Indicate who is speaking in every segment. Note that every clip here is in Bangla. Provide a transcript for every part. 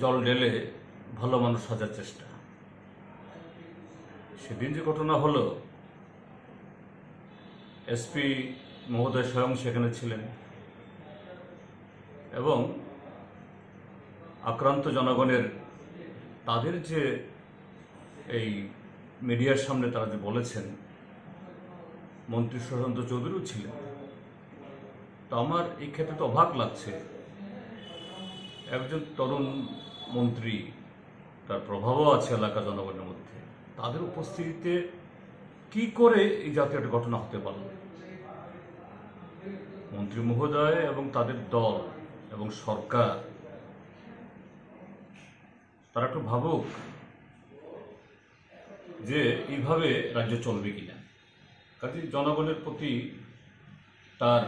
Speaker 1: জল ঢেলে ভালো মানুষ সাজার চেষ্টা। সেদিন যে ঘটনা হলো এসপি মহোদয় স্বয়ং সেখানে ছিলেন এবং আক্রান্ত জনগণের তাদের যে এই মিডিয়ার সামনে তারা যে বলেছেন, মন্ত্রী সুশান্ত চৌধুরীও ছিলেন। তো আমার এই ক্ষেত্রে তো অবাক লাগছে একজন তরুণ মন্ত্রী, তার প্রভাবও আছে এলাকা জনগণের মধ্যে, তাদের উপস্থিতিতে কি করে এই জাতীয় একটা ঘটনা হতে পারল? মন্ত্রী মহোদয় এবং তাদের দল এবং সরকার, তারা একটু ভাবুক যে এইভাবে রাজ্য চলবে কিনা। কাজে জনগণের প্রতি তার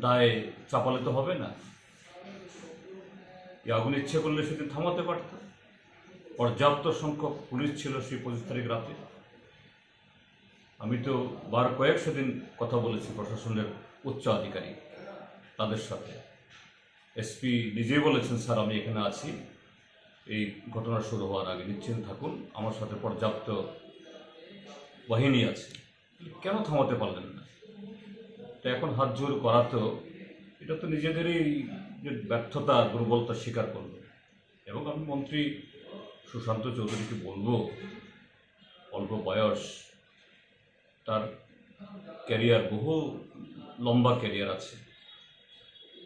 Speaker 1: দায়ে চাপালে তো হবে না। এই আগুন ইচ্ছে করলে সেদিন থামাতে পারত। পর্যাপ্ত সংখ্যক পুলিশ ছিল সেই পঁচিশ তারিখ রাতে। আমি তো বার কয়েকশো দিন কথা বলেছি প্রশাসনের উচ্চ আধিকারিক তাদের সাথে। এসপি নিজেই বলেছেন, স্যার, আমি এখানে আছি। এই ঘটনা শুরু হওয়ার আগে নিশ্চিন্ত থাকুন, আমার সাথে পর্যাপ্ত বাহিনী আছে। কেন থামাতে পারলেন না? তো এখন হাত জোর করা তো, এটা তো নিজেদেরই ব্যর্থতা দুর্বলতা স্বীকার করল। এবং আমি মন্ত্রী সুশান্ত চৌধুরীকে বলব, অল্প বয়স, তার ক্যারিয়ার বহু লম্বা ক্যারিয়ার আছে।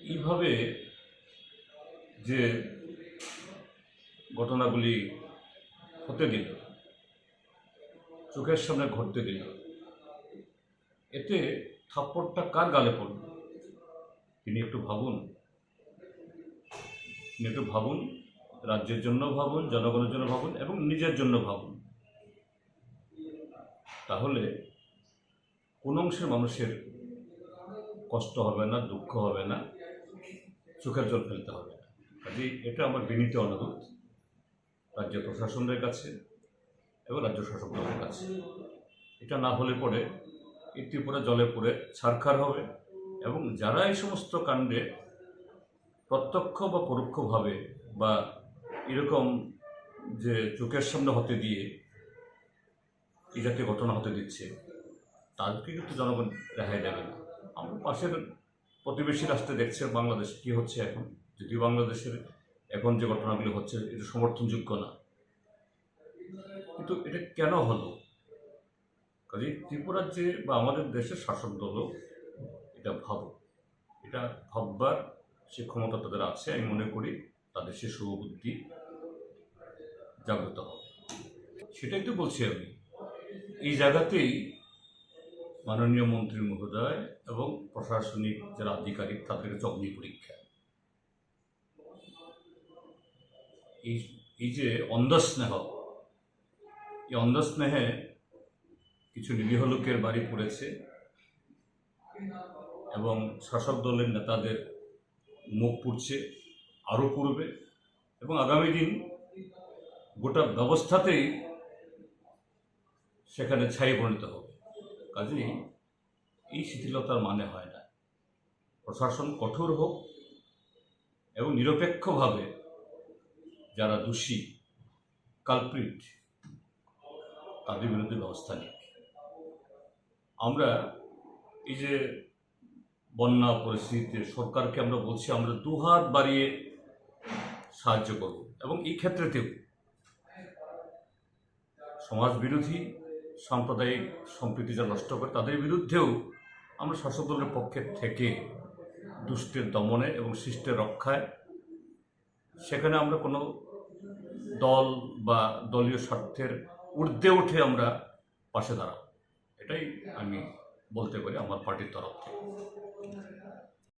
Speaker 1: এইভাবে যে ঘটনাগুলি হতে দিল, চোখের সামনে ঘটতে দিল, এতে থাপ্পড়টা কার গালে পড়ল? তিনি একটু ভাবুন। একটু ভাবুন, রাজ্যের জন্য ভাবুন, জনগণের জন্য ভাবুন এবং নিজের জন্য ভাবুন। তাহলে কোন অংশের মানুষের কষ্ট হবে না, দুঃখ হবে না, চোখের জল ফেলতে হবে না? কাজে এটা আমার বিনীত অনুরোধ রাজ্য প্রশাসনের কাছে এবং রাজ্য শাসক দলের কাছে। এটা না হলে পরে এই ত্রিপুরা জলে পড়ে ছারখার হবে এবং যারা এই সমস্ত কাণ্ডে প্রত্যক্ষ বা পরোক্ষভাবে বা এরকম যে চোখের সামনে হতে দিয়ে এই জাতীয় ঘটনা হতে দিচ্ছে তাদেরকে কিন্তু জনগণ রেহাই দেবে না। আমরা পাশের প্রতিবেশী রাষ্ট্রে দেখছে বাংলাদেশ কি হচ্ছে এখন। যদিও বাংলাদেশের এখন যে ঘটনাগুলি হচ্ছে, এটা সমর্থনযোগ্য না। কিন্তু এটা কেন হলো? কাজে ত্রিপুরার যে বা আমাদের দেশের শাসক দলও এটা ভাবো এটা ভাববার সে ক্ষমতা তাদের আছে, আমি মনে করি তাদের সে শুভবুদ্ধি জাগ্রত হবে। সেটাই তো বলছি আমি। এই জায়গাতেই মাননীয় মন্ত্রী মহোদয় এবং প্রশাসনিক যারা আধিকারিক তাদের কাছে অগ্নি পরীক্ষা। এই এই যে অন্ধস্নেহ, এই অন্ধস্নেহে কিছু নিরীহ লোকের বাড়ি পড়েছে এবং শাসক দলের নেতাদের মুখ পুড়ছে আরও পূর্বে এবং আগামী দিন গোটা ব্যবস্থাতেই সেখানে ছাই পরিণত হবে। কাজেই এই শিথিলতার মানে হয় না। প্রশাসন কঠোর হোক এবং নিরপেক্ষভাবে যারা দোষী কালপ্রিট তাদের বিরুদ্ধে ব্যবস্থা নিক। আমরা এই যে বন্যা পরিস্থিতিতে সরকারকে আমরা বলছি, আমরা দুহাত বাড়িয়ে সাহায্য করব। এবং এই ক্ষেত্রেতেও সমাজ বিরোধী সাম্প্রদায়িক সম্প্রীতি যা নষ্ট করে, তাদের বিরুদ্ধেও আমরা শাসক দলের পক্ষে থেকে দুষ্টের দমনে এবং শিষ্টের রক্ষায় সেখানে আমরা কোনো দল বা দলীয় স্বার্থের ঊর্ধ্বে উঠে আমরা পাশে দাঁড়াবো। এটাই আমি বলতে পারি আমার পার্টির তরফ থেকে।